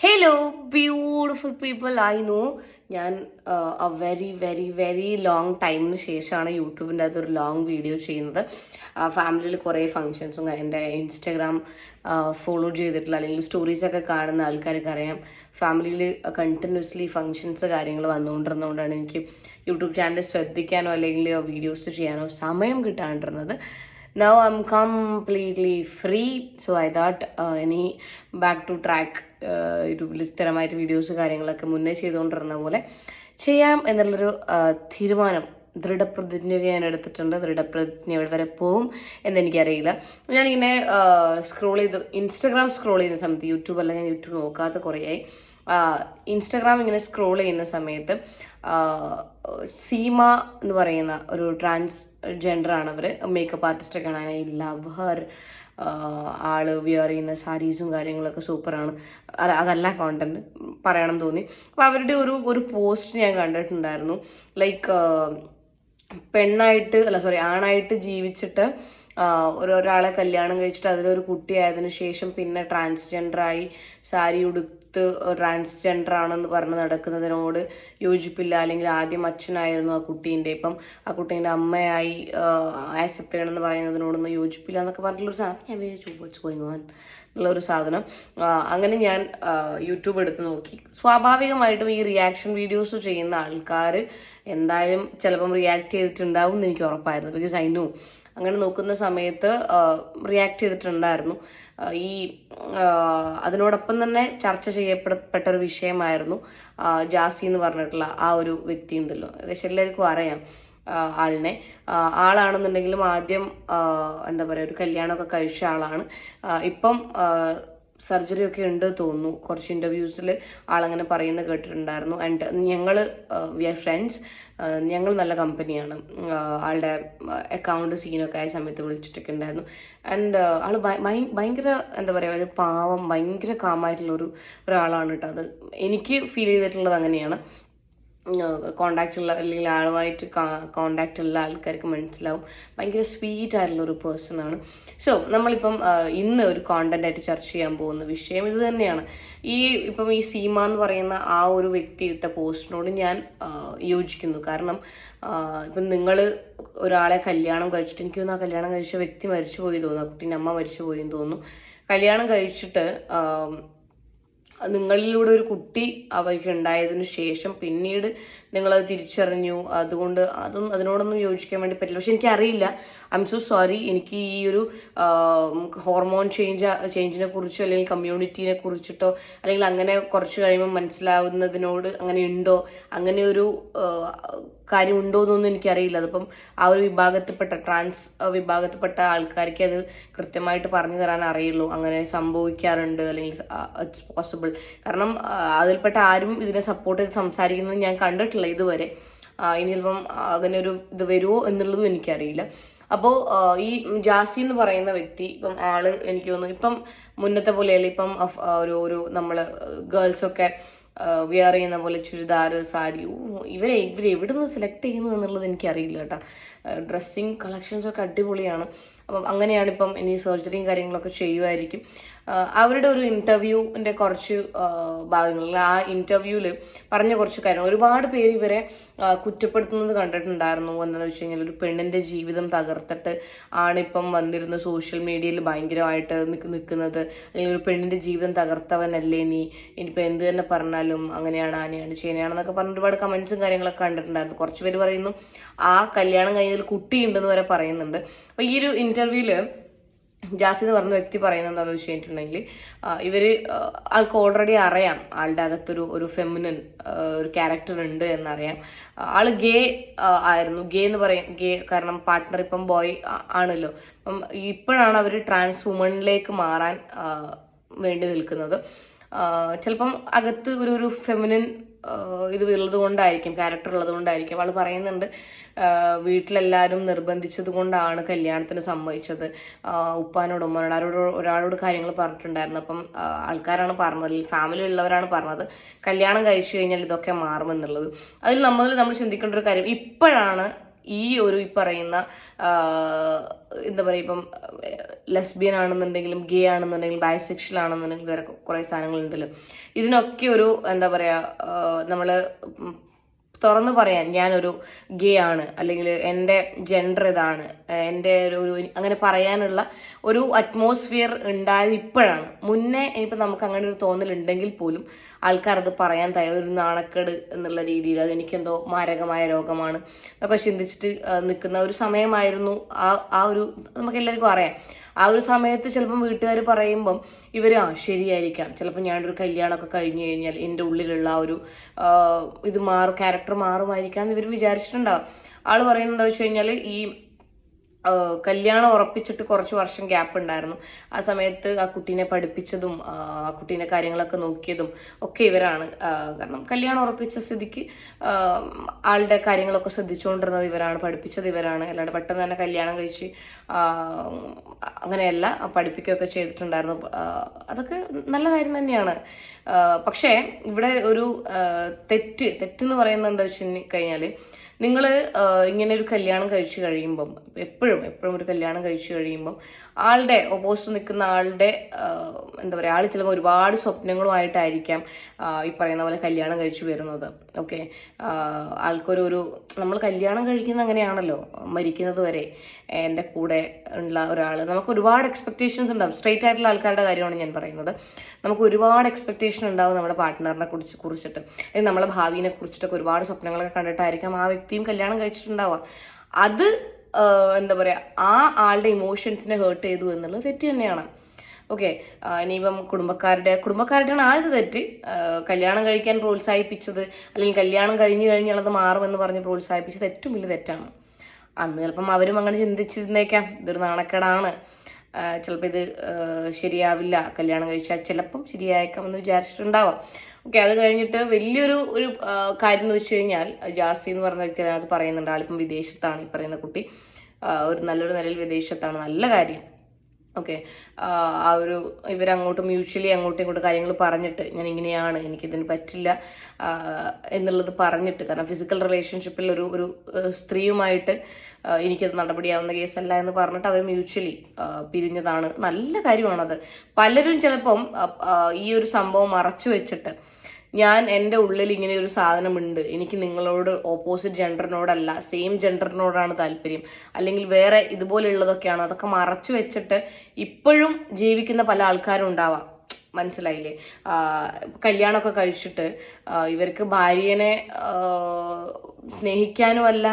Hello beautiful people I know ഞാൻ very very very long ടൈമിന് ശേഷമാണ് യൂട്യൂബിന്റെ അകത്ത് ഒരു ലോങ് വീഡിയോ ചെയ്യുന്നത്. ഫാമിലിയിൽ കുറേ ഫങ്ഷൻസും എന്റെ ഇൻസ്റ്റഗ്രാം ഫോളോ ചെയ്തിട്ടുള്ള അല്ലെങ്കിൽ സ്റ്റോറീസൊക്കെ കാണുന്ന ആൾക്കാർക്ക് അറിയാം. ഫാമിലിയിൽ കണ്ടിന്യൂസ്ലി ഫങ്ഷൻസ് കാര്യങ്ങൾ വന്നുകൊണ്ടിരുന്നതുകൊണ്ടാണ് എനിക്ക് യൂട്യൂബ് ചാനൽ ശ്രദ്ധിക്കാനോ അല്ലെങ്കിൽ വീഡിയോസ് ചെയ്യാനോ സമയം കിട്ടാണ്ടിരുന്നത്. Now I am completely free so I thought ഇനി ബാക്ക് ടു ട്രാക്ക് യൂട്യൂബിൽ സ്ഥിരമായിട്ട് വീഡിയോസ് കാര്യങ്ങളൊക്കെ മുന്നേ ചെയ്തുകൊണ്ടിരുന്ന പോലെ ചെയ്യാം എന്നുള്ളൊരു uh, തീരുമാനം ദൃഢപ്രതിജ്ഞ ഞാൻ എടുത്തിട്ടുണ്ട്. ദൃഢപ്രതിജ്ഞ വരെ പോവും എന്നെനിക്കറിയില്ല. ഞാനിങ്ങനെ സ്ക്രോൾ ചെയ്ത് ഇൻസ്റ്റഗ്രാം സ്ക്രോൾ ചെയ്യുന്ന സമയത്ത് യൂട്യൂബ് അല്ല ഞാൻ യൂട്യൂബ് നോക്കാത്ത കുറേയായി. ഇൻസ്റ്റഗ്രാം ഇങ്ങനെ സ്ക്രോൾ ചെയ്യുന്ന സമയത്ത് സീമ എന്ന് പറയുന്ന ഒരു ട്രാൻസ് ആണ് അവർ makeup ആർട്ടിസ്റ്റൊക്കെയാണ് I love her all wear ചെയ്യുന്ന സാരീസും കാര്യങ്ങളൊക്കെ സൂപ്പറാണ് അത് അതല്ല കോണ്ടന്റ് പറയണം തോന്നി. അപ്പോൾ അവരുടെ ഒരു ഒരു പോസ്റ്റ് ഞാൻ കണ്ടിട്ടുണ്ടായിരുന്നു. ലൈക്ക് പെണ്ണായിട്ട് അല്ല സോറി ആണായിട്ട് ജീവിച്ചിട്ട് ഒരു ഒരാളെ കല്യാണം കഴിച്ചിട്ട് അതിലൊരു കുട്ടിയായതിനു ശേഷം പിന്നെ ട്രാൻസ്ജെൻഡറായി സാരി ട്രാൻസ്ജെൻഡർ ആണെന്ന് പറഞ്ഞ് നടക്കുന്നതിനോട് യോജിപ്പില്ല. അല്ലെങ്കിൽ ആദ്യം അച്ഛനായിരുന്നു ആ കുട്ടീന്റെ. ഇപ്പം ആ കുട്ടീന്റെ അമ്മയായി ആക്സെപ്റ്റ് ചെയ്യണമെന്ന് പറയുന്നതിനോടൊന്നും യോജിപ്പില്ല എന്നൊക്കെ പറഞ്ഞിട്ടുള്ളൊരു സാധനം ഞാൻ വിചാരിച്ചു വാട്സ് ഗോയിങ് എന്നുള്ള ഒരു സാധനം അങ്ങനെ ഞാൻ യൂട്യൂബ് എടുത്ത് നോക്കി. സ്വാഭാവികമായിട്ടും ഈ റിയാക്ഷൻ വീഡിയോസ് ചെയ്യുന്ന ആൾക്കാർ എന്തായാലും ചിലപ്പം റിയാക്ട് ചെയ്തിട്ടുണ്ടാവും എന്ന് എനിക്ക് ഉറപ്പായിരുന്നു. ബിക്കോസ് ഐ നോ അങ്ങനെ നോക്കുന്ന സമയത്ത് റിയാക്ട് ചെയ്തിട്ടുണ്ടായിരുന്നു. ഈ അതിനോടൊപ്പം തന്നെ ചർച്ച ചെയ്യപ്പെടപ്പെട്ട ഒരു വിഷയമായിരുന്നു ജാസി എന്ന് പറഞ്ഞിട്ടുള്ള ആ ഒരു വ്യക്തി ഉണ്ടല്ലോ ഏകദേശം എല്ലാവർക്കും അറിയാം. ആളിനെ. ആളാണെന്നുണ്ടെങ്കിലും ആദ്യം എന്താ പറയുക ഒരു കല്യാണമൊക്കെ കഴിച്ച ആളാണ്. ഇപ്പം സർജറി ഒക്കെ ഉണ്ട് തോന്നുന്നു. കുറച്ച് ഇന്റർവ്യൂസിൽ ആളങ്ങനെ പറയുന്നത് കേട്ടിട്ടുണ്ടായിരുന്നു. ആൻഡ് ഞങ്ങൾ വി ആർ ഫ്രണ്ട്സ് ഞങ്ങൾ നല്ല കമ്പനിയാണ് ആളുടെ അക്കൗണ്ട് സീനൊക്കെ ആയ സമയത്ത് വിളിച്ചിട്ടൊക്കെ ഉണ്ടായിരുന്നു. ആൻഡ് ആൾ ഭയങ്കര എന്താ പറയുക ഒരു പാവം ഭയങ്കര കാമായിട്ടുള്ള ഒരു ഒരാളാണ് കേട്ടോ അത്. എനിക്ക് ഫീൽ ചെയ്തിട്ടുള്ളത് അങ്ങനെയാണ്. കോണ്ടാക്റ്റ് ഉള്ള അല്ലെങ്കിൽ ആളുമായിട്ട് കോണ്ടാക്റ്റ് ഉള്ള ആൾക്കാർക്ക് മനസ്സിലാവും. ഭയങ്കര സ്വീറ്റ് ആയിട്ടുള്ള ഒരു പേഴ്സൺ ആണ്. സോ നമ്മളിപ്പം ഇന്ന് ഒരു കോണ്ടന്റ് ആയിട്ട് ചർച്ച ചെയ്യാൻ പോകുന്ന വിഷയം ഇത് തന്നെയാണ്. ഈ ഇപ്പം ഈ സീമ എന്ന് പറയുന്ന ആ ഒരു വ്യക്തി ഇട്ട പോസ്റ്റിനോട് ഞാൻ യോജിക്കുന്നു. കാരണം ഇപ്പം നിങ്ങൾ ഒരാളെ കല്യാണം കഴിച്ചിട്ട് എനിക്ക് തോന്നുന്നു ആ കല്യാണം കഴിച്ച വ്യക്തി മരിച്ചു പോയി തോന്നുന്നു. ആ കുട്ടീന്റെ അമ്മ മരിച്ചു പോയി എന്ന് തോന്നുന്നു. കല്യാണം കഴിച്ചിട്ട് നിങ്ങളിലൂടെ ഒരു കുട്ടി അവർക്ക് ഉണ്ടായതിനു ശേഷം പിന്നീട് നിങ്ങളത് തിരിച്ചറിഞ്ഞു. അതുകൊണ്ട് അതും അതിനോടൊന്നും യോജിക്കാൻ വേണ്ടി പറ്റില്ല. പക്ഷെ എനിക്കറിയില്ല. ഐ എം സോ സോറി എനിക്ക് ഈ ഒരു ഹോർമോൺ ചേഞ്ച് ചേഞ്ചിനെ കുറിച്ചോ അല്ലെങ്കിൽ കമ്മ്യൂണിറ്റീനെ കുറിച്ചിട്ടോ അല്ലെങ്കിൽ അങ്ങനെ കുറച്ച് കഴിയുമ്പോൾ മനസ്സിലാവുന്നതിനോട് അങ്ങനെ ഉണ്ടോ അങ്ങനെ ഒരു കാര്യം ഉണ്ടോ എന്നൊന്നും എനിക്കറിയില്ല. അതിപ്പം ആ ഒരു വിഭാഗത്തിൽപ്പെട്ട ട്രാൻസ് വിഭാഗത്തിൽപ്പെട്ട ആൾക്കാർക്ക് അത് കൃത്യമായിട്ട് പറഞ്ഞു തരാൻ അറിയുള്ളൂ. അങ്ങനെ സംഭവിക്കാറുണ്ട് അല്ലെങ്കിൽ ഇറ്റ്സ് പോസിബിൾ കാരണം അതിൽപ്പെട്ട ആരും ഇതിനെ സപ്പോർട്ട് ചെയ്ത് സംസാരിക്കുന്നത് ഞാൻ കണ്ടിട്ടില്ല ഇതുവരെ. ഇനി ചിലപ്പം അങ്ങനെ ഒരു ഇത് വരുമോ എന്നുള്ളതും എനിക്കറിയില്ല. അപ്പോൾ ഈ ജാസി എന്ന് പറയുന്ന വ്യക്തി ഇപ്പം ആൾ എനിക്ക് തോന്നുന്നു ഇപ്പം മുന്നത്തെ പോലെയല്ല ഇപ്പം അഫ്- ഒരു ഒരു നമ്മൾ ഗേൾസൊക്കെ വിയർ ചെയ്യുന്ന പോലെ ചുരിദാർ സാരി ഇവരെ ഇവരെ എവിടെ നിന്ന് സെലക്ട് ചെയ്യുന്നു എന്നുള്ളത് എനിക്കറിയില്ല കേട്ടോ. ഡ്രസ്സിങ് കളക്ഷൻസ് ഒക്കെ അടിപൊളിയാണ്. അപ്പം അങ്ങനെയാണ് ഇപ്പം ഇനി സർജറിയും കാര്യങ്ങളൊക്കെ ചെയ്യുമായിരിക്കും അവരുടെ ഒരു ഇന്റർവ്യൂവിന്റെ കുറച്ച് ഭാഗങ്ങളിൽ ആ ഇന്റർവ്യൂവിൽ പറഞ്ഞ കുറച്ച് കാര്യങ്ങൾ. ഒരുപാട് പേര് ഇവരെ കുറ്റപ്പെടുത്തുന്നത് കണ്ടിട്ടുണ്ടായിരുന്നു. എന്താണെന്ന് വെച്ച് കഴിഞ്ഞാൽ ഒരു പെണ്ണിന്റെ ജീവിതം തകർത്തിട്ട് ആണിപ്പം വന്നിരുന്ന സോഷ്യൽ മീഡിയയിൽ ഭയങ്കരമായിട്ട് നിൽക്കുന്നത് അല്ലെങ്കിൽ ഒരു പെണ്ണിന്റെ ജീവിതം തകർത്തവനല്ലേ നീ? ഇനിയിപ്പോൾ എന്ത് തന്നെ പറഞ്ഞാലും അങ്ങനെയാണ് ആനയാണ് ചേനയാണെന്നൊക്കെ പറഞ്ഞ് ഒരുപാട് കമൻസും കാര്യങ്ങളൊക്കെ കണ്ടിട്ടുണ്ടായിരുന്നു. കുറച്ച് പേര് പറയുന്നു ആ കല്യാണം കഴിഞ്ഞതിൽ കുട്ടിയുണ്ടെന്ന് വരെ പറയുന്നുണ്ട്. അപ്പോൾ ഈ ഒരു ഇന്റർവ്യൂവിൽ ജാസി എന്ന് പറഞ്ഞ വ്യക്തി പറയുന്നത് എന്താണെന്ന് വെച്ച് കഴിഞ്ഞിട്ടുണ്ടെങ്കിൽ ഇവർ ആ, ആൾക്ക് ഓൾറെഡി അറിയാം ആളുടെ അകത്തൊരു ഒരു ഫെമിനൻ ഒരു ക്യാരക്ടർ ഉണ്ട് എന്നറിയാം. ആൾ ഗേ ആയിരുന്നു. ഗേ എന്ന് പറയും. ഗേ കാരണം പാർട്ട്ണർ ഇപ്പം ബോയ് ആണല്ലോ. അപ്പം ഇപ്പോഴാണ് അവർ ട്രാൻസ് വുമണിലേക്ക് മാറാൻ വേണ്ടി നിൽക്കുന്നത്. ചിലപ്പം അകത്ത് ഒരു ഒരു ഫെമിനൻ ഇത് ഉള്ളത് കൊണ്ടായിരിക്കും ക്യാരക്ടർ ഉള്ളത് കൊണ്ടായിരിക്കും. അവൾ പറയുന്നുണ്ട് വീട്ടിലെല്ലാവരും നിർബന്ധിച്ചത് കൊണ്ടാണ് കല്യാണത്തിന് സമ്മതിച്ചത്. ഉപ്പാനോട് ഉമ്മനോട് ആരോട് ഒരാളോട് കാര്യങ്ങൾ പറഞ്ഞിട്ടുണ്ടായിരുന്നു. അപ്പം ആൾക്കാരാണ് പറഞ്ഞത് ഫാമിലി ഉള്ളവരാണ് പറഞ്ഞത് കല്യാണം കഴിച്ചു കഴിഞ്ഞാൽ ഇതൊക്കെ മാറുമെന്നുള്ളത്. അതിൽ നമ്മൾ നമ്മൾ ചിന്തിക്കേണ്ട ഒരു കാര്യം ഇപ്പോഴാണ് ഈ ഒരു ഈ പറയുന്ന എന്താ പറയുക ഇപ്പം ലെസ്ബിയൻ ആണെന്നുണ്ടെങ്കിലും ഗേ ആണെന്നുണ്ടെങ്കിലും ബൈസെക്ഷൽ ആണെന്നുണ്ടെങ്കിലും വേറെ കുറേ സാധനങ്ങളുണ്ടല്ലോ. ഇതിനൊക്കെ ഒരു എന്താ പറയുക നമ്മൾ തുറന്നു പറയാൻ ഞാനൊരു ഗേ ആണ്. അല്ലെങ്കിൽ എന്റെ ജെൻഡർ ഇതാണ്. എന്റെ ഒരു അങ്ങനെ പറയാനുള്ള ഒരു അറ്റ്മോസ്ഫിയർ ഉണ്ടായത് ഇപ്പോഴാണ്. മുന്നേ ഇനിയിപ്പോൾ നമുക്ക് അങ്ങനെ ഒരു തോന്നലുണ്ടെങ്കിൽ പോലും ആൾക്കാർ അത് പറയാൻ തയ്യാ ഒരു നാണക്കേട് എന്നുള്ള രീതിയിൽ അത് എനിക്കെന്തോ മാരകമായ രോഗമാണ് എന്നൊക്കെ ചിന്തിച്ചിട്ട് നിൽക്കുന്ന ഒരു സമയമായിരുന്നു ആ ആ ഒരു നമുക്ക് എല്ലാവർക്കും അറിയാം. ആ ഒരു സമയത്ത് ചിലപ്പം വീട്ടുകാർ പറയുമ്പം ഇവർ ആ ശരിയായിരിക്കാം. ചിലപ്പോൾ ഞാനൊരു കല്യാണമൊക്കെ കഴിഞ്ഞു കഴിഞ്ഞാൽ എന്റെ ഉള്ളിലുള്ള ആ ഒരു ഇത് മാറും ക്യാരക്ടർ മാറുമായിരിക്കാം എന്ന് ഇവർ വിചാരിച്ചിട്ടുണ്ടാവും. ആൾ പറയുന്നത് എന്താ വെച്ച് കഴിഞ്ഞാൽ ഈ കല്യാണം ഉറപ്പിച്ചിട്ട് കുറച്ച് വർഷം ഗ്യാപ്പ് ഉണ്ടായിരുന്നു. ആ സമയത്ത് ആ കുട്ടീനെ പഠിപ്പിച്ചതും ആ കുട്ടീനെ കാര്യങ്ങളൊക്കെ നോക്കിയതും ഒക്കെ ഇവരാണ്. കാരണം കല്യാണം ഉറപ്പിച്ച സ്ഥിതിക്ക് ആളുടെ കാര്യങ്ങളൊക്കെ ശ്രദ്ധിച്ചുകൊണ്ടിരുന്നത് ഇവരാണ് പഠിപ്പിച്ചത് ഇവരാണ്. അല്ലാണ്ട് പെട്ടെന്ന് തന്നെ കല്യാണം കഴിച്ച് അങ്ങനെയല്ല പഠിപ്പിക്കുകയൊക്കെ ചെയ്തിട്ടുണ്ടായിരുന്നു. അതൊക്കെ നല്ല കാര്യം തന്നെയാണ്. പക്ഷേ ഇവിടെ ഒരു തെറ്റ് തെറ്റെന്ന് പറയുന്നത് എന്താ വെച്ച് കഴിഞ്ഞാൽ നിങ്ങൾ ഇങ്ങനെ ഒരു കല്യാണം കഴിച്ചു കഴിയുമ്പം എപ്പോഴും എപ്പോഴും ഒരു കല്യാണം കഴിച്ചു കഴിയുമ്പം ആളുടെ ഓപ്പോസിറ്റ് നിൽക്കുന്ന ആളുടെ എന്താ പറയുക ആൾ ചിലപ്പോൾ ഒരുപാട് സ്വപ്നങ്ങളുമായിട്ടായിരിക്കാം ഈ പറയുന്ന പോലെ കല്യാണം കഴിച്ചു വരുന്നത്. ഓക്കെ? ആൾക്കൊരു നമ്മൾ കല്യാണം കഴിക്കുന്ന അങ്ങനെയാണല്ലോ മരിക്കുന്നത് വരെ എന്റെ കൂടെ ഉള്ള ഒരാൾ നമുക്ക് ഒരുപാട് എക്സ്പെക്ടേഷൻസ് ഉണ്ടാവും. സ്ട്രെയിറ്റ് ആയിട്ടുള്ള ആൾക്കാരുടെ കാര്യമാണ് ഞാൻ പറയുന്നത്. നമുക്ക് ഒരുപാട് എക്സ്പെക്ടേഷൻ ഉണ്ടാവും നമ്മുടെ പാർട്ട്ണറിനെ കുറിച്ച് കുറിച്ചിട്ട്. നമ്മളെ ഭാവിനെ കുറിച്ചിട്ടൊക്കെ ഒരുപാട് സ്വപ്നങ്ങളൊക്കെ കണ്ടിട്ടായിരിക്കാം ആ വ്യക്തിയും കല്യാണം കഴിച്ചിട്ടുണ്ടാവുക. അത് എന്താ പറയുക ആ ആളുടെ ഇമോഷൻസിനെ ഹേർട്ട് ചെയ്തു എന്നുള്ളത് തെറ്റ് തന്നെയാണ്. ഓക്കെ ഇനിയിപ്പം കുടുംബക്കാരുടെ കുടുംബക്കാരുടെയാണ് ആദ്യത്തെ തെറ്റ്. കല്യാണം കഴിക്കാൻ പ്രോത്സാഹിപ്പിച്ചത് അല്ലെങ്കിൽ കല്യാണം കഴിഞ്ഞു കഴിഞ്ഞാൽ അത് മാറുമെന്ന് പറഞ്ഞ് പ്രോത്സാഹിപ്പിച്ചത് ഏറ്റവും വലിയ തെറ്റാണ്. അന്ന് ചിലപ്പം അവരും അങ്ങനെ ചിന്തിച്ചിരുന്നേക്കാം ഇതൊരു നാണക്കേടാണ്. ചിലപ്പോൾ ഇത് ശരിയാവില്ല കല്യാണം കഴിച്ചാൽ ചിലപ്പം ശരിയായേക്കാം എന്ന് വിചാരിച്ചിട്ടുണ്ടാവാം. ഓക്കെ അത് കഴിഞ്ഞിട്ട് വലിയൊരു ഒരു കാര്യം എന്ന് വെച്ച് കഴിഞ്ഞാൽ ജാസി എന്ന് പറഞ്ഞ വ്യക്തി അതിനകത്ത് പറയുന്നുണ്ട് ആളിപ്പം വിദേശത്താണ് ഈ പറയുന്ന കുട്ടി. ഒരു നല്ലൊരു നിലയിൽ വിദേശത്താണ് നല്ല കാര്യം. ഓക്കെ ആ ഒരു ഇവരങ്ങോട്ട് മ്യൂച്വലി അങ്ങോട്ടും ഇങ്ങോട്ടും കാര്യങ്ങൾ പറഞ്ഞിട്ട് ഞാൻ ഇങ്ങനെയാണ് എനിക്കിതിന് പറ്റില്ല എന്നുള്ളത് പറഞ്ഞിട്ട് കാരണം ഫിസിക്കൽ റിലേഷൻഷിപ്പിൽ ഒരു ഒരു സ്ത്രീയുമായിട്ട് എനിക്കത് നടപടിയാവുന്ന കേസല്ല എന്ന് പറഞ്ഞിട്ട് അവർ മ്യൂച്വലി പിരിഞ്ഞതാണ്. നല്ല കാര്യമാണത്. പലരും ചിലപ്പം ഈ ഒരു സംഭവം മറച്ചു വെച്ചിട്ട് ഞാൻ എന്റെ ഉള്ളിൽ ഇങ്ങനെ ഒരു സാധനമുണ്ട്. എനിക്ക് നിങ്ങളോട് ഓപ്പോസിറ്റ് ജെൻഡറിനോടല്ല സെയിം ജെൻഡറിനോടാണ് താല്പര്യം. അല്ലെങ്കിൽ വേറെ ഇതുപോലെയുള്ളതൊക്കെയാണ്. അതൊക്കെ മറച്ചു വെച്ചിട്ട് ഇപ്പോഴും ജീവിക്കുന്ന പല ആൾക്കാരും ഉണ്ടാവാം മനസ്സിലായില്ലേ കല്യാണമൊക്കെ കഴിച്ചിട്ട് ഇവർക്ക് ഭാര്യനെ സ്നേഹിക്കാനുമല്ല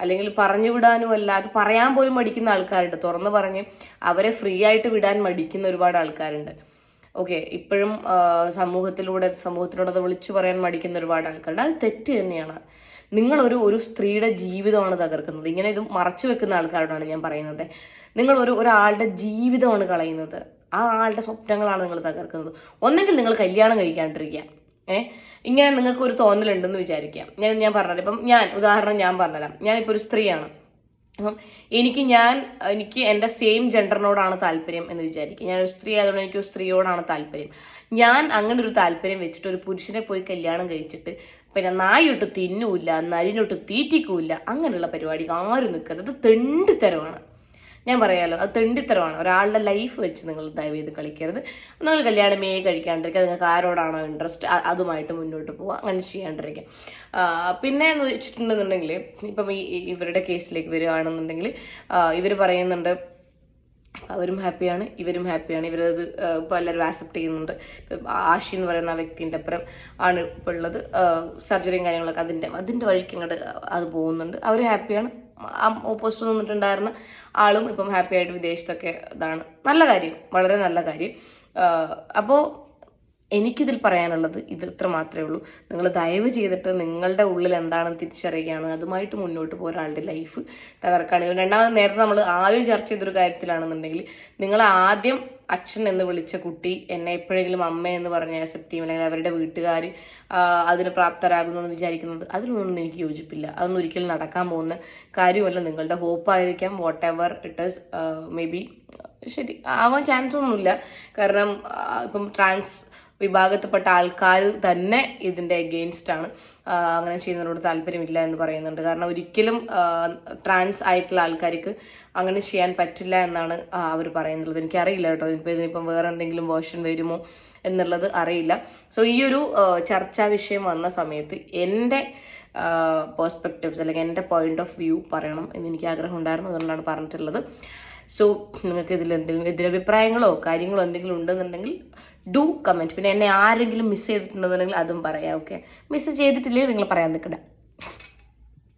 അല്ലെങ്കിൽ പറഞ്ഞു വിടാനുമല്ല അത് പറയാൻ പോലും മടിക്കുന്ന ആൾക്കാരുണ്ട്. തുറന്നു പറഞ്ഞ് അവരെ ഫ്രീ ആയിട്ട് വിടാൻ മടിക്കുന്ന ഒരുപാട് ആൾക്കാരുണ്ട്. ഓക്കെ ഇപ്പോഴും സമൂഹത്തിലൂടെ സമൂഹത്തിലൂടെ അത് വിളിച്ചു പറയാൻ മടിക്കുന്ന ഒരുപാട് ആൾക്കാരുണ്ട് അത് തെറ്റ് തന്നെയാണ്. നിങ്ങളൊരു ഒരു സ്ത്രീയുടെ ജീവിതമാണ് തകർക്കുന്നത്. ഇങ്ങനെ ഇത് മറച്ചു വെക്കുന്ന ആൾക്കാരോടാണ് ഞാൻ പറയുന്നത്. നിങ്ങൾ ഒരു ഒരാളുടെ ജീവിതമാണ് കളയുന്നത്. ആ ആളുടെ സ്വപ്നങ്ങളാണ് നിങ്ങൾ തകർക്കുന്നത്. ഒന്നെങ്കിൽ നിങ്ങൾ കല്യാണം കഴിക്കാണ്ടിരിക്കുക. ഏഹ് ഇങ്ങനെ നിങ്ങൾക്ക് ഒരു തോന്നലുണ്ടെന്ന് വിചാരിക്കാം ഞാൻ ഞാൻ പറഞ്ഞത് ഇപ്പം ഞാൻ ഉദാഹരണം ഞാൻ പറഞ്ഞുതരാം. ഞാനിപ്പോൾ ഒരു സ്ത്രീയാണ്. അപ്പം എനിക്ക് ഞാൻ എനിക്ക് എന്റെ സെയിം ജെൻഡറിനോടാണ് താല്പര്യം എന്ന് വിചാരിക്കും. ഞാൻ ഒരു സ്ത്രീ ആയതുകൊണ്ട് എനിക്ക് സ്ത്രീയോടാണ് താല്പര്യം. ഞാൻ അങ്ങനെ ഒരു താല്പര്യം വെച്ചിട്ട് ഒരു പുരുഷനെ പോയി കല്യാണം കഴിച്ചിട്ട് പിന്നെ നായൊട്ട് തിന്നൂല്ല നരിനൊട്ട് തീറ്റിക്കൂല്ല അങ്ങനെയുള്ള പരിപാടി ആരും നിൽക്കരുത് തെണ്ടിത്തരമാണ്. ഞാൻ പറയാലോ അത് തെണ്ടിത്തരമാണ്. ഒരാളുടെ ലൈഫ് വെച്ച് നിങ്ങൾ ദയവ് ചെയ്ത് കളിക്കരുത്. നിങ്ങൾ കല്യാണമേ കഴിക്കാണ്ടിരിക്കുക. നിങ്ങൾക്ക് ആരോടാണോ ഇൻട്രസ്റ്റ് അതുമായിട്ട് മുന്നോട്ട് പോവുക. അങ്ങനെ ചെയ്യാണ്ടിരിക്കുക. പിന്നെ എന്ന് വെച്ചിട്ടുണ്ടെന്നുണ്ടെങ്കിൽ ഇപ്പം ഈ ഇവരുടെ കേസിലേക്ക് വരികയാണെന്നുണ്ടെങ്കിൽ ഇവർ പറയുന്നുണ്ട് അവരും ഹാപ്പിയാണ് ഇവരും ഹാപ്പിയാണ് ഇവരത് ഇപ്പോൾ എല്ലാവരും ആക്സെപ്റ്റ് ചെയ്യുന്നുണ്ട്. ആഷി എന്ന് പറയുന്ന ആ വ്യക്തിന്റെ അപ്പുറം ആണ് ഇപ്പോൾ ഉള്ളത്. സർജറിയും കാര്യങ്ങളൊക്കെ അതിന്റെ അതിന്റെ വഴിക്ക് ഇങ്ങോട്ട് അത് പോകുന്നുണ്ട്. അവർ ഹാപ്പിയാണ് ഓപ്പോസിറ്റ് നിന്നിട്ടുണ്ടായിരുന്ന ആളും ഇപ്പം ഹാപ്പി ആയിട്ട് വിദേശത്തൊക്കെ ഇതാണ്. നല്ല കാര്യം. വളരെ നല്ല കാര്യം. അപ്പോൾ എനിക്കിതിൽ പറയാനുള്ളത് ഇത് ഇത്ര മാത്രമേ ഉള്ളൂ. നിങ്ങൾ ദയവ് ചെയ്തിട്ട് നിങ്ങളുടെ ഉള്ളിൽ എന്താണെന്ന് തിരിച്ചറിയുകയാണ്. അതുമായിട്ട് മുന്നോട്ട് പോകുന്ന ഒരാളുടെ ലൈഫ് തകർക്കുകയാണെങ്കിൽ രണ്ടാമത് നേരത്തെ നമ്മൾ ആദ്യം ചർച്ച ചെയ്തൊരു കാര്യത്തിലാണെന്നുണ്ടെങ്കിൽ നിങ്ങൾ ആദ്യം അച്ഛൻ എന്ന് വിളിച്ച കുട്ടി എന്നെ എപ്പോഴെങ്കിലും അമ്മ എന്ന് പറഞ്ഞ് അക്സെപ്റ്റ് ചെയ്യും അല്ലെങ്കിൽ അവരുടെ വീട്ടുകാർ അതിന് പ്രാപ്തരാകുന്നു എന്ന് വിചാരിക്കുന്നത് അതിലൊന്നും എനിക്ക് യോജിപ്പില്ല. അതൊന്നും ഒരിക്കലും നടക്കാൻ പോകുന്ന കാര്യമല്ല. നിങ്ങളുടെ ഹോപ്പായിരിക്കാം whatever it is maybe ശരി ആവാൻ ചാൻസ് ഒന്നുമില്ല. കാരണം ഇപ്പം ട്രാൻസ് വിഭാഗത്തിൽപ്പെട്ട ആൾക്കാർ തന്നെ ഇതിന്റെ എഗെയിൻസ്റ്റ് ആണ്. അങ്ങനെ ചെയ്യുന്നതിനോട് താല്പര്യമില്ല എന്ന് പറയുന്നുണ്ട്. കാരണം ഒരിക്കലും ട്രാൻസ് ആയിട്ടുള്ള ആൾക്കാർക്ക് അങ്ങനെ ചെയ്യാൻ പറ്റില്ല എന്നാണ് അവർ പറയുന്നത്. എനിക്കറിയില്ല കേട്ടോ. ഇപ്പോൾ ഇതിനിപ്പം വേറെ എന്തെങ്കിലും വേർഷൻ വരുമോ എന്നുള്ളത് അറിയില്ല. സോ ഈ ഒരു ചർച്ചാ വിഷയം വന്ന സമയത്ത് എന്റെ പേഴ്സ്പെക്റ്റീവ്സ് അല്ലെങ്കിൽ എന്റെ പോയിന്റ് ഓഫ് വ്യൂ പറയണം എന്ന് എനിക്ക് ആഗ്രഹം ഉണ്ടായിരുന്നു. അതുകൊണ്ടാണ് പറഞ്ഞിട്ടുള്ളത്. സോ നിങ്ങൾക്ക് ഇതിൽ എന്തെങ്കിലും എതിരഭിപ്രായങ്ങളോ കാര്യങ്ങളോ എന്തെങ്കിലും ഉണ്ടെന്നുണ്ടെങ്കിൽ ഡു കമന്റ് പിന്നെ എന്നെ ആരെങ്കിലും മിസ് ചെയ്തിട്ടുണ്ടെന്നുണ്ടെങ്കിൽ അതും പറയാം ഓക്കെ മിസ് ചെയ്തിട്ടില്ലെങ്കിൽ നിങ്ങൾ പറയാൻ നിൽക്കണ്ട.